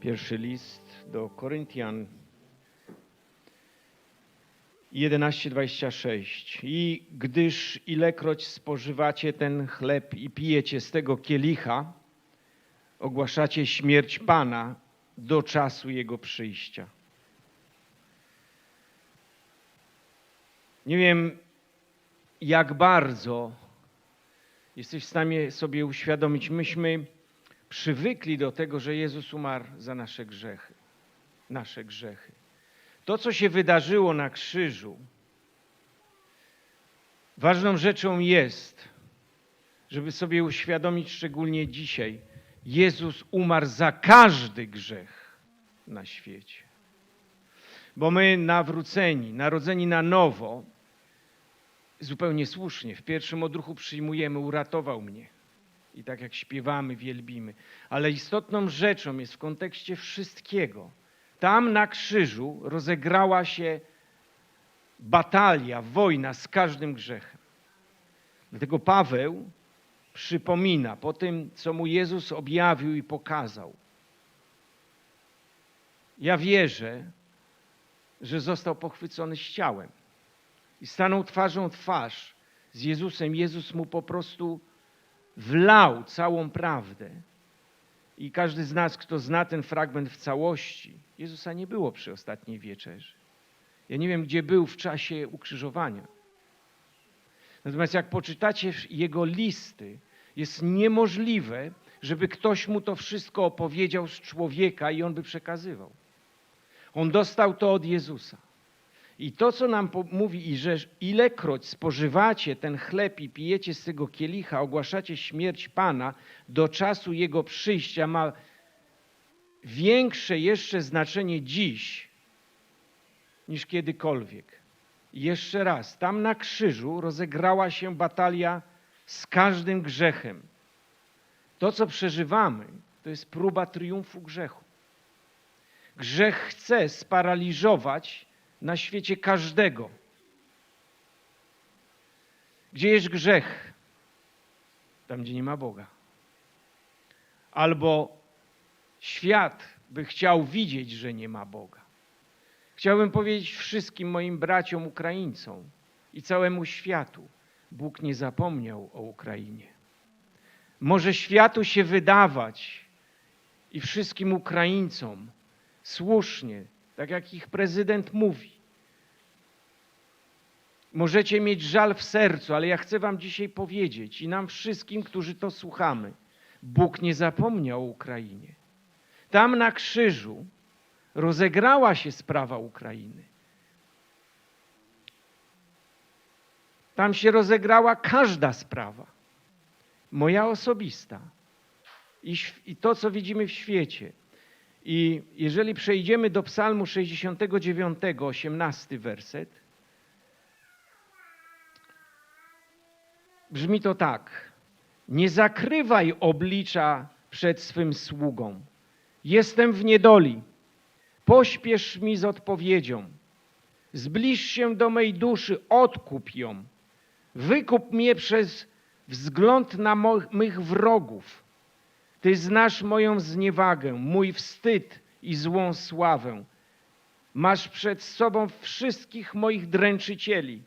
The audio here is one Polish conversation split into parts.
Pierwszy list do Koryntian 11:26. I gdyż ilekroć spożywacie ten chleb i pijecie z tego kielicha, ogłaszacie śmierć Pana do czasu Jego przyjścia. Nie wiem, jak bardzo jesteś w stanie sobie uświadomić, myśmy przywykli do tego, że Jezus umarł za nasze grzechy. Nasze grzechy. To, co się wydarzyło na krzyżu, ważną rzeczą jest, żeby sobie uświadomić, szczególnie dzisiaj, Jezus umarł za każdy grzech na świecie. Bo my nawróceni, narodzeni na nowo, zupełnie słusznie, w pierwszym odruchu przyjmujemy, uratował mnie. I tak jak śpiewamy, wielbimy. Ale istotną rzeczą jest w kontekście wszystkiego. Tam na krzyżu rozegrała się batalia, wojna z każdym grzechem. Dlatego Paweł przypomina po tym, co mu Jezus objawił i pokazał. Ja wierzę, że został pochwycony z ciałem i stanął twarzą twarz z Jezusem. Jezus mu po prostu wlał całą prawdę. I każdy z nas, kto zna ten fragment w całości, Jezusa nie było przy ostatniej wieczerzy. Ja nie wiem, gdzie był w czasie ukrzyżowania. Natomiast jak poczytacie jego listy, jest niemożliwe, żeby ktoś mu to wszystko opowiedział z człowieka i on by przekazywał. On dostał to od Jezusa. I to, co nam mówi, i że ilekroć spożywacie ten chleb i pijecie z tego kielicha, ogłaszacie śmierć Pana do czasu Jego przyjścia, ma większe jeszcze znaczenie dziś niż kiedykolwiek. Jeszcze raz, tam na krzyżu rozegrała się batalia z każdym grzechem. To, co przeżywamy, to jest próba triumfu grzechu. Grzech chce sparaliżować na świecie każdego. Gdzie jest grzech? Tam, gdzie nie ma Boga. Albo świat by chciał widzieć, że nie ma Boga. Chciałbym powiedzieć wszystkim moim braciom Ukraińcom i całemu światu: Bóg nie zapomniał o Ukrainie. Może światu się wydawać i wszystkim Ukraińcom słusznie, tak jak ich prezydent mówi. Możecie mieć żal w sercu, ale ja chcę Wam dzisiaj powiedzieć i nam wszystkim, którzy to słuchamy, Bóg nie zapomniał o Ukrainie. Tam na krzyżu rozegrała się sprawa Ukrainy. Tam się rozegrała każda sprawa. Moja osobista. I, to, co widzimy w świecie. I jeżeli przejdziemy do Psalmu 69, 18 werset, brzmi to tak: Nie zakrywaj oblicza przed swym sługą. Jestem w niedoli. Pośpiesz mi z odpowiedzią. Zbliż się do mej duszy, odkup ją. Wykup mnie przez wzgląd na mych wrogów. Ty znasz moją zniewagę, mój wstyd i złą sławę. Masz przed sobą wszystkich moich dręczycieli.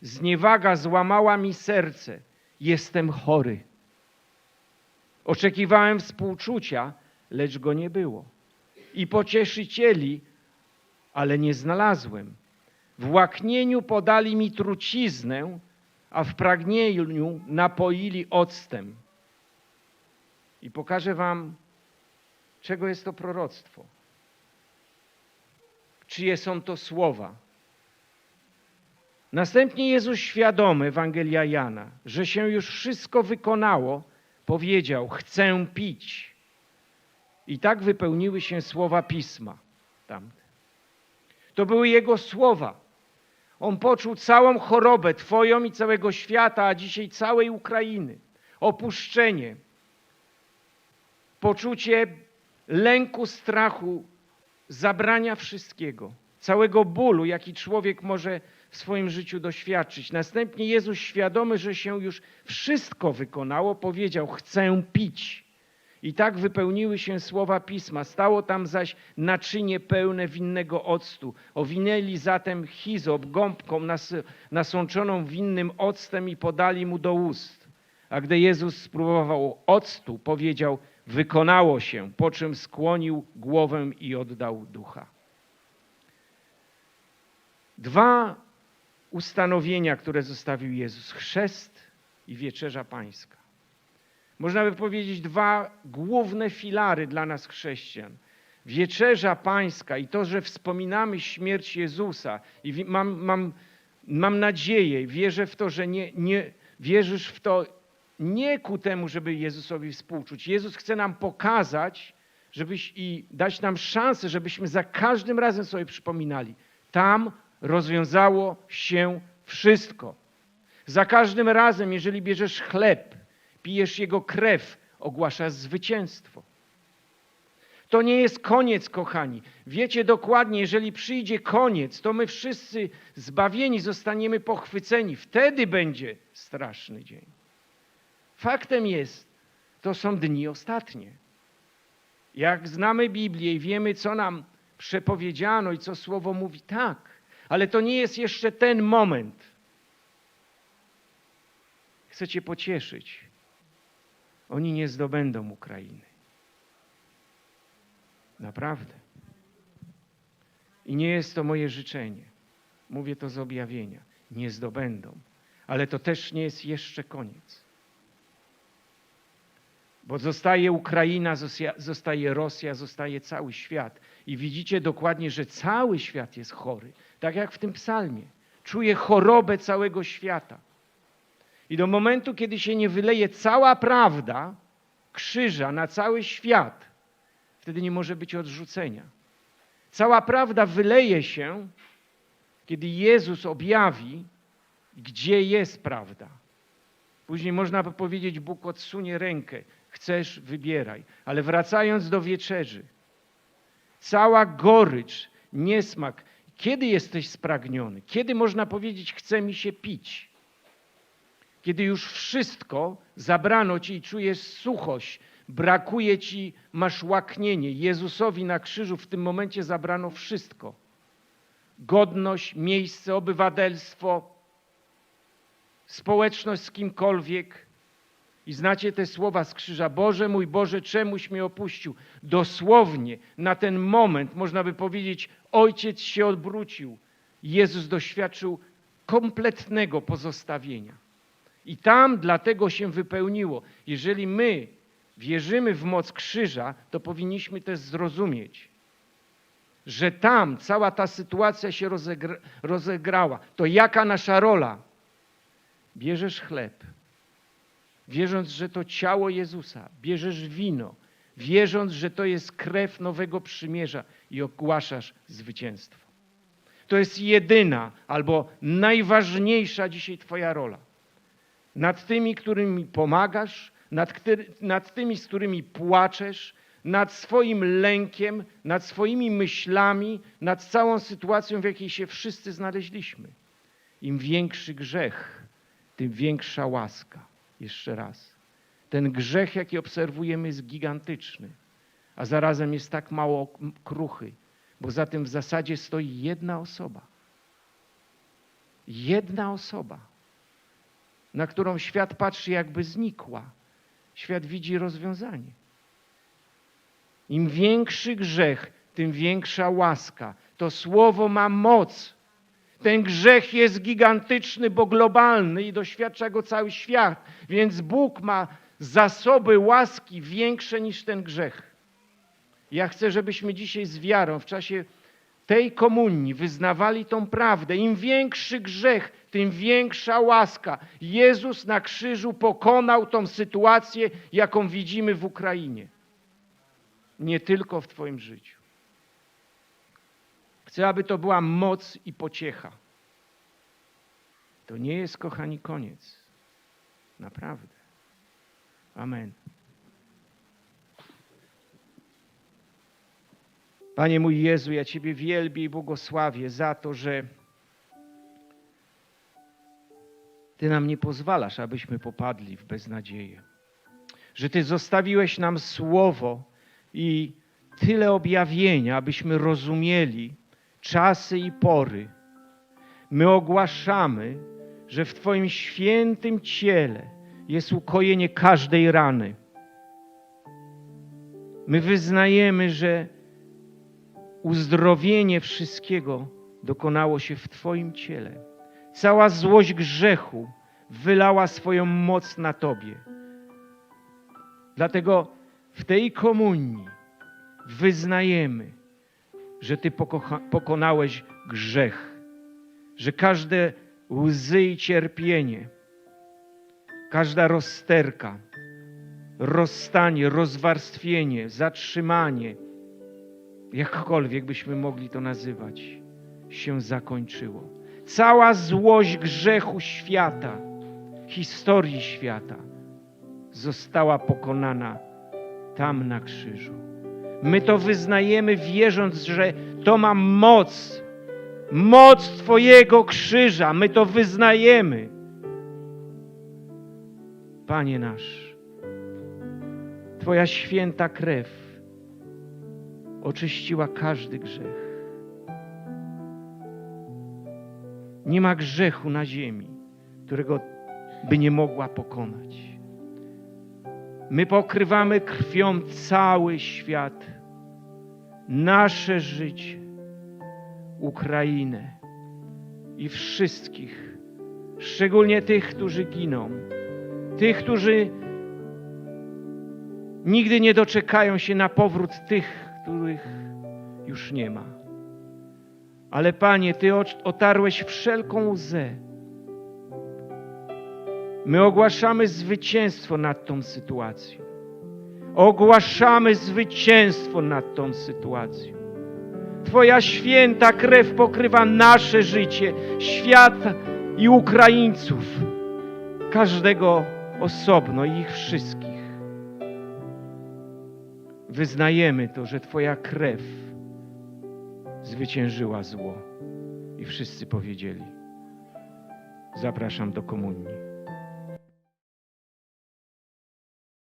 Zniewaga złamała mi serce. Jestem chory. Oczekiwałem współczucia, lecz go nie było. I pocieszycieli, ale nie znalazłem. W łaknieniu podali mi truciznę, a w pragnieniu napoili octem. I pokażę Wam, czego jest to proroctwo. Czyje są to słowa. Następnie Jezus świadomy, Ewangelia Jana, że się już wszystko wykonało, powiedział: Chcę pić. I tak wypełniły się słowa pisma tamte. To były Jego słowa. On poczuł całą chorobę Twoją i całego świata, a dzisiaj całej Ukrainy. Opuszczenie, poczucie lęku, strachu, zabrania wszystkiego, całego bólu, jaki człowiek może w swoim życiu doświadczyć. Następnie Jezus, świadomy, że się już wszystko wykonało, powiedział: Chcę pić. I tak wypełniły się słowa pisma. Stało tam zaś naczynie pełne winnego octu. Owinęli zatem hizop gąbką nas, nasączoną winnym octem i podali mu do ust. A gdy Jezus spróbował octu, powiedział: Wykonało się, po czym skłonił głowę i oddał ducha. Dwa ustanowienia, które zostawił Jezus: chrzest i wieczerza pańska. Można by powiedzieć dwa główne filary dla nas chrześcijan. Wieczerza pańska i to, że wspominamy śmierć Jezusa i mam, mam, mam nadzieję, wierzę w to, że nie, nie wierzysz w to nie ku temu, żeby Jezusowi współczuć. Jezus chce nam pokazać żebyś, i dać nam szansę, żebyśmy za każdym razem sobie przypominali. Tam rozwiązało się wszystko. Za każdym razem, jeżeli bierzesz chleb, pijesz jego krew, ogłaszasz zwycięstwo. To nie jest koniec, kochani. Wiecie dokładnie, jeżeli przyjdzie koniec, to my wszyscy zbawieni zostaniemy pochwyceni. Wtedy będzie straszny dzień. Faktem jest, to są dni ostatnie. Jak znamy Biblię i wiemy, co nam przepowiedziano i co Słowo mówi, tak, ale to nie jest jeszcze ten moment. Chcę Cię pocieszyć. Oni nie zdobędą Ukrainy. Naprawdę. I nie jest to moje życzenie. Mówię to z objawienia. Nie zdobędą. Ale to też nie jest jeszcze koniec. Bo zostaje Ukraina, zostaje Rosja, zostaje cały świat. I widzicie dokładnie, że cały świat jest chory. Tak jak w tym psalmie. Czuje chorobę całego świata. I do momentu, kiedy się nie wyleje cała prawda krzyża na cały świat, wtedy nie może być odrzucenia. Cała prawda wyleje się, kiedy Jezus objawi, gdzie jest prawda. Później można by powiedzieć, Bóg odsunie rękę. Chcesz, wybieraj. Ale wracając do wieczerzy, cała gorycz, niesmak. Kiedy jesteś spragniony? Kiedy można powiedzieć, chce mi się pić? Kiedy już wszystko zabrano ci i czujesz suchość, brakuje ci, masz łaknienie. Jezusowi na krzyżu w tym momencie zabrano wszystko. Godność, miejsce, obywatelstwo, społeczność z kimkolwiek. I znacie te słowa z krzyża: Boże mój Boże, czemuś mnie opuścił? Dosłownie na ten moment można by powiedzieć: Ojciec się odwrócił. Jezus doświadczył kompletnego pozostawienia. I tam dlatego się wypełniło. Jeżeli my wierzymy w moc krzyża, to powinniśmy też zrozumieć, że tam cała ta sytuacja się rozegra rozegrała. To jaka nasza rola? Bierzesz chleb, wierząc, że to ciało Jezusa, bierzesz wino, wierząc, że to jest krew nowego przymierza i ogłaszasz zwycięstwo. To jest jedyna albo najważniejsza dzisiaj Twoja rola. Nad tymi, którymi pomagasz, nad, nad tymi, z którymi płaczesz, nad swoim lękiem, nad swoimi myślami, nad całą sytuacją, w jakiej się wszyscy znaleźliśmy. Im większy grzech, tym większa łaska. Jeszcze raz. Ten grzech, jaki obserwujemy, jest gigantyczny, a zarazem jest tak mało kruchy, bo za tym w zasadzie stoi jedna osoba. Jedna osoba, na którą świat patrzy, jakby znikła. Świat widzi rozwiązanie. Im większy grzech, tym większa łaska. To słowo ma moc. Ten grzech jest gigantyczny, bo globalny i doświadcza go cały świat. Więc Bóg ma zasoby łaski większe niż ten grzech. Ja chcę, żebyśmy dzisiaj z wiarą w czasie tej komunii wyznawali tą prawdę. Im większy grzech, tym większa łaska. Jezus na krzyżu pokonał tą sytuację, jaką widzimy w Ukrainie. Nie tylko w Twoim życiu. Chcę, aby to była moc i pociecha. To nie jest, kochani, koniec. Naprawdę. Amen. Panie mój Jezu, ja Ciebie wielbię i błogosławię za to, że Ty nam nie pozwalasz, abyśmy popadli w beznadzieję. że Ty zostawiłeś nam słowo i tyle objawienia, abyśmy rozumieli czasy i pory. My ogłaszamy, że w Twoim świętym ciele jest ukojenie każdej rany. My wyznajemy, że uzdrowienie wszystkiego dokonało się w Twoim ciele. Cała złość grzechu wylała swoją moc na Tobie. Dlatego w tej komunii wyznajemy, że Ty pokonałeś grzech, że każde łzy i cierpienie, każda rozterka, rozstanie, rozwarstwienie, zatrzymanie, jakkolwiek byśmy mogli to nazywać, się zakończyło. Cała złość grzechu świata, historii świata została pokonana tam na krzyżu. My to wyznajemy, wierząc, że to ma moc, moc Twojego krzyża. My to wyznajemy. Panie nasz, Twoja święta krew oczyściła każdy grzech. Nie ma grzechu na ziemi, którego by nie mogła pokonać. My pokrywamy krwią cały świat, nasze życie, Ukrainę i wszystkich, szczególnie tych, którzy giną, tych, którzy nigdy nie doczekają się na powrót tych, których już nie ma. Ale Panie, Ty otarłeś wszelką łzę. My ogłaszamy zwycięstwo nad tą sytuacją. Ogłaszamy zwycięstwo nad tą sytuacją. Twoja święta krew pokrywa nasze życie, świat i Ukraińców, każdego osobno i ich wszystkich. Wyznajemy to, że Twoja krew zwyciężyła zło. I wszyscy powiedzieli: Zapraszam do komunii.